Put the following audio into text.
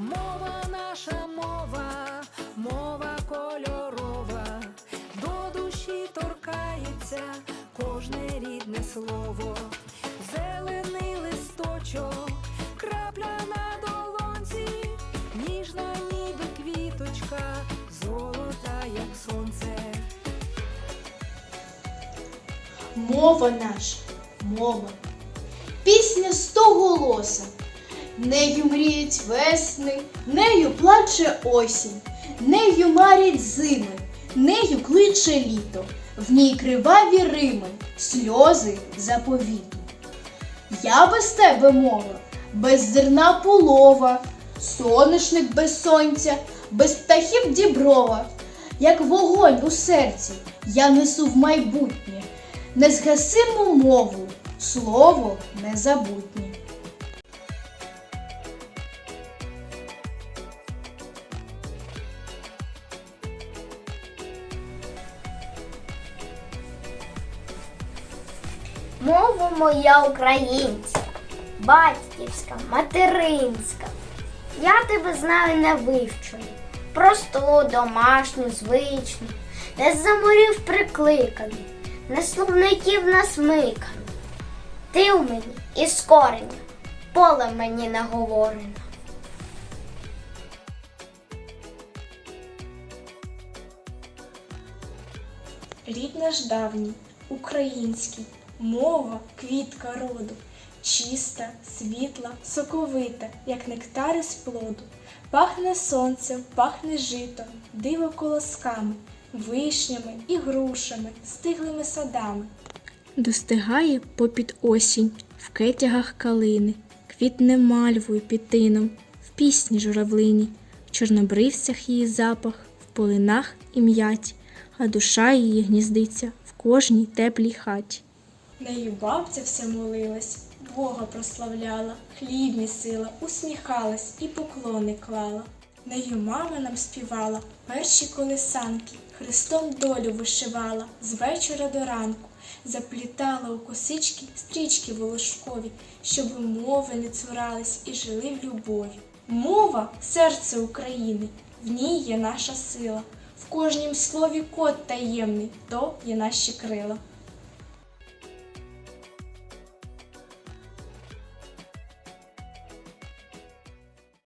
Мова наша мова, мова кольорова, до душі торкається кожне рідне слово, зелений листочок, крапля на долонці, ніжна ніби квіточка, золота, як сонце. Мова наша, мова. Пісня стоголоса. Нею мріють весни, нею плаче осінь, нею марять зими, нею кличе літо, в ній криваві рими, сльози заповіту. Я без тебе мова, без зерна полова, соняшник без сонця, без птахів діброва, як вогонь у серці, я несу в майбутнє, незгасиму мову, слово незабутнє. Мова моя українська, батьківська, материнська. Я тебе знаю не вивчую, просту, домашню, звичну, не з заморів прикликану, не словників насмикану. Ти у мені із кореня, поле мені наговорено. Рід наш давній, український, мова квітка роду, чиста, світла, соковита, як нектар із плоду. Пахне сонцем, пахне житом, диво колосками, вишнями і грушами, стиглими садами. Достигає попід осінь в кетягах калини, квітне мальвою під тином, в пісні журавлині, в чорнобривцях її запах, в полинах і м'яті, а душа її гніздиться в кожній теплій хаті. Нею бабця вся молилась, Бога прославляла, хліб місила, усміхалась і поклони клала. Нею мама нам співала перші колесанки, Христом долю вишивала з вечора до ранку, заплітала у косички стрічки волошкові, щоб мови не цурались і жили в любові. Мова серце України, в ній є наша сила. В кожнім слові код таємний, то є наші крила.